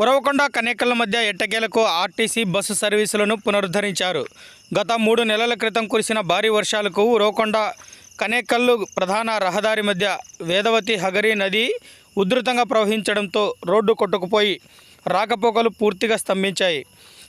ఉరవకొండ కనేకల మధ్య ఎట్టకేలకు RTC bus సర్వీసులను పునరుద్ధరించారు. గత మూడు నెలల క్రితం కురిసిన భారీ వర్షాలకు ఉరవకొండ కనేకల్లు ప్రధాన రహదారి మధ్య వేదవతి హగరి నది ఉధృతంగా ప్రవహించడంతో రోడ్డు కొట్టుకుపోయి రాకపోకలు పూర్తిగా స్తంభించాయి.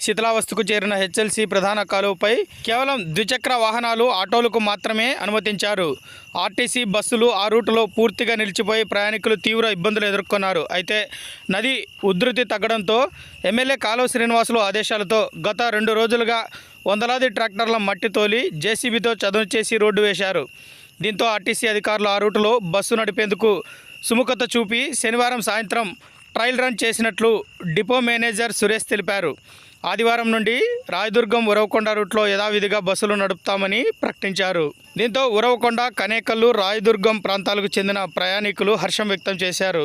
శిథిలావస్థకు చేరిన హెచ్ఎల్సి ప్రధాన కాలువపై కేవలం ద్విచక్ర వాహనాలు ఆటోలకు మాత్రమే అనుమతించారు. ఆర్టీసీ బస్సులు ఆ రూటులో పూర్తిగా నిలిచిపోయి ప్రయాణికులు తీవ్ర ఇబ్బందులు ఎదుర్కొన్నారు. అయితే నది ఉధృతి తగ్గడంతో ఎమ్మెల్యే కాలువ శ్రీనివాసులు ఆదేశాలతో గత రెండు రోజులుగా వందలాది ట్రాక్టర్ల మట్టి తోలి జేసీబీతో చదును చేసి రోడ్డు వేశారు. దీంతో ఆర్టీసీ అధికారులు ఆ రూటులో బస్సు నడిపేందుకు సుముఖత చూపి శనివారం సాయంత్రం ట్రయల్ రన్ చేసినట్లు డిపో మేనేజర్ సురేష్ తెలిపారు. ఆదివారం నుండి రాయదుర్గం ఉరవకొండ రూట్లో యథావిధిగా బస్సులు నడుపుతామని ప్రకటించారు. దీంతో ఉరవకొండ కనేకల్లు రాయదుర్గం ప్రాంతాలకు చెందిన ప్రయాణికులు హర్షం వ్యక్తం చేశారు.